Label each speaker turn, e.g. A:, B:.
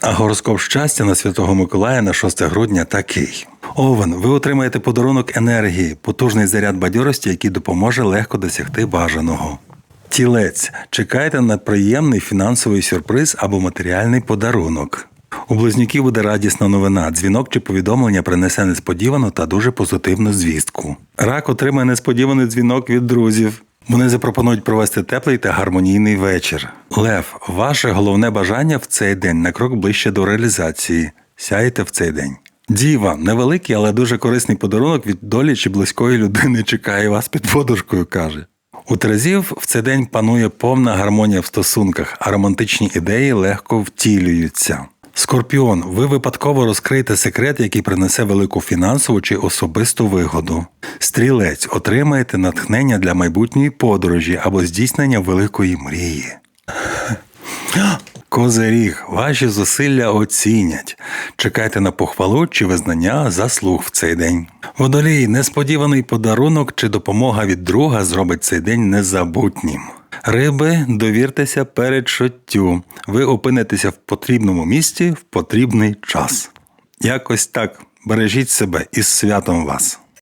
A: А гороскоп щастя на Святого Миколая на 6 грудня такий. Овен, ви отримаєте подарунок енергії, потужний заряд бадьорості, який допоможе легко досягти бажаного. Тілець, чекайте на приємний фінансовий сюрприз або матеріальний подарунок. У близнюків буде радісна новина. Дзвінок чи повідомлення принесе несподівану та дуже позитивну звістку. Рак отримає несподіваний дзвінок від друзів. Вони запропонують провести теплий та гармонійний вечір. Лев, ваше головне бажання в цей день на крок ближче до реалізації. Сяйте в цей день. Діва, невеликий, але дуже корисний подарунок від долі чи близької людини чекає вас під подушкою, каже. У Терезів в цей день панує повна гармонія в стосунках, а романтичні ідеї легко втілюються. Скорпіон, ви випадково розкриєте секрет, який принесе велику фінансову чи особисту вигоду. Стрілець, отримаєте натхнення для майбутньої подорожі або здійснення великої мрії. Козиріг, ваші зусилля оцінять. Чекайте на похвалу чи визнання заслуг в цей день. Водолій, несподіваний подарунок чи допомога від друга зробить цей день незабутнім. Риби, довіртеся передчуттю. Ви опинитеся в потрібному місці в потрібний час. Якось так. Бережіть себе із святом вас.